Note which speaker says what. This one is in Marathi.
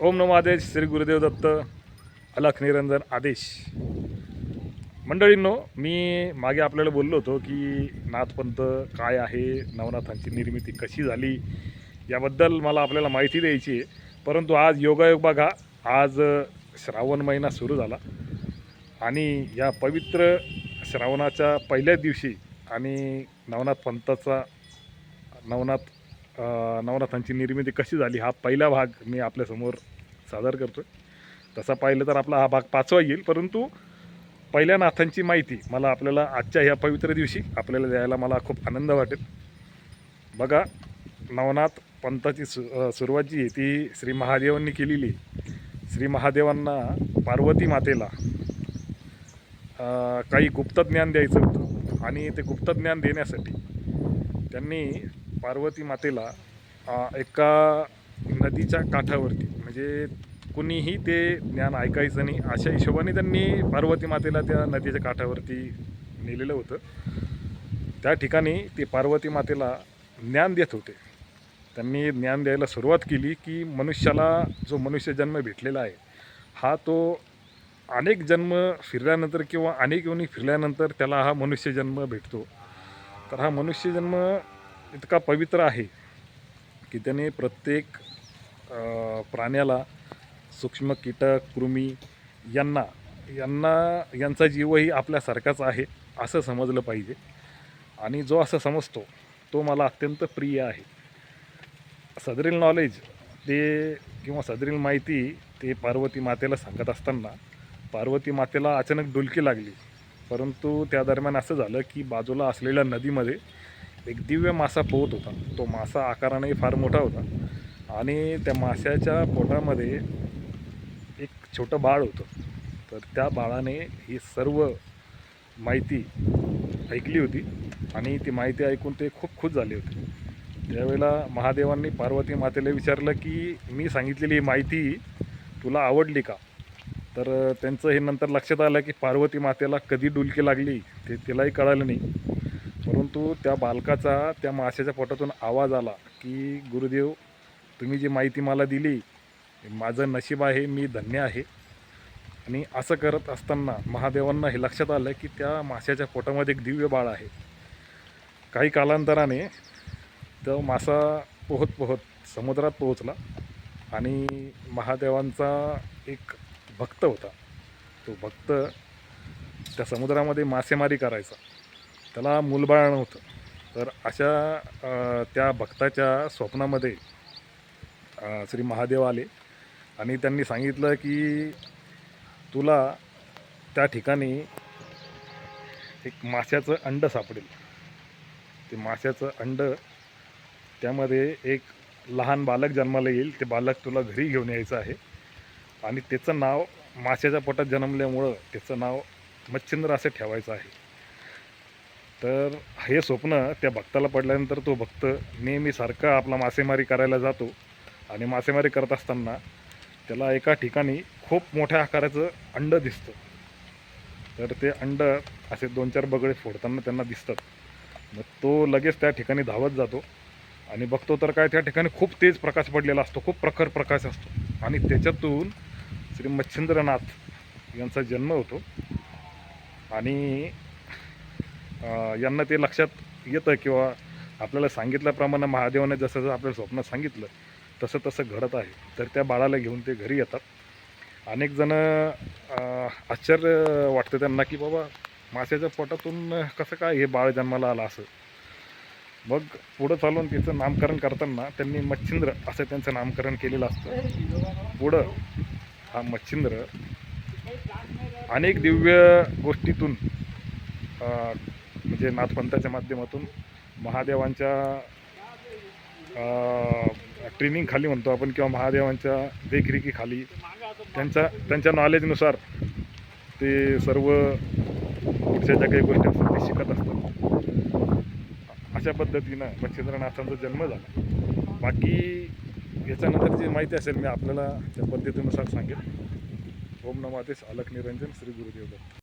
Speaker 1: ओम नमो आदेश श्री गुरुदेव दत्त अलख निरंजन आदेश. मंडळींनो मी मागे आपल्याला बोललो होतो की नाथपंथ काय आहे नवनाथांची निर्मिती कशी झाली याबद्दल मला आपल्याला माहिती द्यायची आहे. परंतु आज योगायोग बघा आज श्रावण महिना सुरू झाला. आणि या पवित्र श्रावणाच्या पहिल्याच दिवशी आणि नवनाथ पंथाचा नवनाथ नवनाथांची निर्मिती कशी झाली हा पहिला भाग मी आपल्यासमोर सादर करतो तसा पाहिलं तर आपला हा भाग पाचवा येईल परंतु पहिल्या नाथांची माहिती मला आपल्याला आजच्या ह्या पवित्र दिवशी आपल्याला द्यायला मला खूप आनंद वाटेल. बघा नवनाथ पंथाची सु सुरुवात जी आहे ती श्री महादेवांनी केलेली श्री महादेवांना पार्वती मातेला काही काही गुप्तज्ञान द्यायचं होतं आणि ते गुप्तज्ञान देण्यासाठी त्यांनी पार्वती मातेला एका नदीच्या काठावरती म्हणजे कुणीही ते ज्ञान ऐकायचं नाही अशा हिशोबाने त्यांनी पार्वती मातेला त्या नदीच्या काठावरती नेलेलं होतं. त्या ठिकाणी ते पार्वती मातेला ज्ञान देत होते. त्यांनी ज्ञान द्यायला सुरुवात केली की मनुष्याला जो मनुष्य जन्म भेटलेला आहे हा तो अनेक जन्म फिरल्यानंतर किंवा अनेक योनी फिरल्यानंतर त्याला हा मनुष्य जन्म भेटतो. तर हा मनुष्य जन्म इतका पवित्र आहे की त्याने प्रत्येक प्राण्याला सूक्ष्म कीटक कृमी यांना यांना यांचा जीवही आपल्यासारखाच आहे असं समजलं पाहिजे. आणि जो असं समजतो तो मला अत्यंत प्रिय आहे. सदरील नॉलेज ते किंवा सदरील माहिती ते पार्वती मातेला सांगत असताना पार्वती मातेला अचानक डुलकी लागली. परंतु त्या दरम्यान असं झालं की बाजूला असलेल्या नदीमध्ये एक दिव्य मासा पोहत होता. तो मासा आकाराने फार मोठा होता. आणि त्या माशाच्या पोटामध्ये एक छोटं बाळ होतं. तर त्या बाळाने ही सर्व माहिती ऐकली होती आणि ती माहिती ऐकून ते खूप खुश झाले होते. त्यावेळेला महादेवांनी पार्वती मातेला विचारलं की मी सांगितलेली ही माहिती तुला आवडली का? तर त्यांचं हे नंतर लक्षात आलं की पार्वती मातेला कधी डुलकी लागली ते तिलाही कळालं नाही. परंतु त्या बालकाचा त्या माशाच्या पोटातून आवाज आला की गुरुदेव तुम्ही जी माहिती मला दिली माझं नशीब आहे मी धन्य आहे. आणि असं करत असताना महादेवांना हे लक्षात आलं की त्या माशाच्या पोटामध्ये एक दिव्य बाळ आहे. काही कालांतराने तो मासा पोहत पोहत समुद्रात पोहोचला आणि महादेवांचा एक भक्त होता. तो भक्त त्या समुद्रामध्ये मासेमारी करायचा. त्याला मूलबाळ नव्हतं तर अशा त्या भक्ताच्या स्वप्नामध्ये श्री महादेव आले आणि त्यांनी सांगितलं की तुला त्या ठिकाणी एक माशाचं अंड सापडेल. ते माशाचं अंड त्यामध्ये एक लहान बालक जन्माला येईल. ते बालक तुला घरी घेऊन यायचं आहे. आणि त्याचं नाव माशाच्या पोटात जन्मल्यामुळं त्याचं नाव मच्छिंद्र असं ठेवायचं आहे. तर हे स्वप्न त्या भक्ताला पडल्यानंतर तो भक्त नेहमी सारखा आपला मासेमारी करायला जातो आणि मासेमारी करत असताना त्याला एका ठिकाणी खूप मोठ्या आकाराचं अंड दिसतं. तर ते अंड असे दोन चार बगळे फोडताना त्यांना दिसतात. मग तो लगेच त्या ठिकाणी धावत जातो आणि बघतो तर काय त्या ठिकाणी खूप तेज प्रकाश पडलेला असतो खूप प्रखर प्रकाश असतो. आणि त्याच्यातून श्री मच्छिंद्रनाथ यांचा जन्म होतो. आणि यांना ते लक्षात येतं किंवा आपल्याला सांगितल्याप्रमाणे महादेवाने जसं जसं आपल्याला स्वप्नात सांगितलं तसं तसं घडत आहे. तर त्या बाळाला घेऊन ते घरी येतात. अनेक जण आश्चर्य वाटतं त्यांना की बाबा माशाच्या पोटातून कसं काय हे बाळ जन्माला आलं असं. मग पुढं चालून तिचं नामकरण करताना त्यांनी मच्छिंद्र असं त्यांचं नामकरण केलेलं असतं. पुढं हा मच्छिंद्र अनेक दिव्य गोष्टीतून म्हणजे नाथपंथाच्या माध्यमातून महादेवांच्या ट्रेनिंग खाली म्हणतो आपण किंवा महादेवांच्या देखरेखीखाली त्यांच्या त्यांच्या नॉलेजनुसार ते सर्व पुढच्या ज्या काही गोष्टी असतात ते शिकत असतात. अशा पद्धतीनं मच्छिंद्रनाथांचा जन्म झाला. बाकी याच्यानंतर जी माहिती असेल मी आपल्याला त्या पद्धतीनुसार सांगेन. ओम नमातेश अलक निरंजन श्री गुरुदेव दत्त.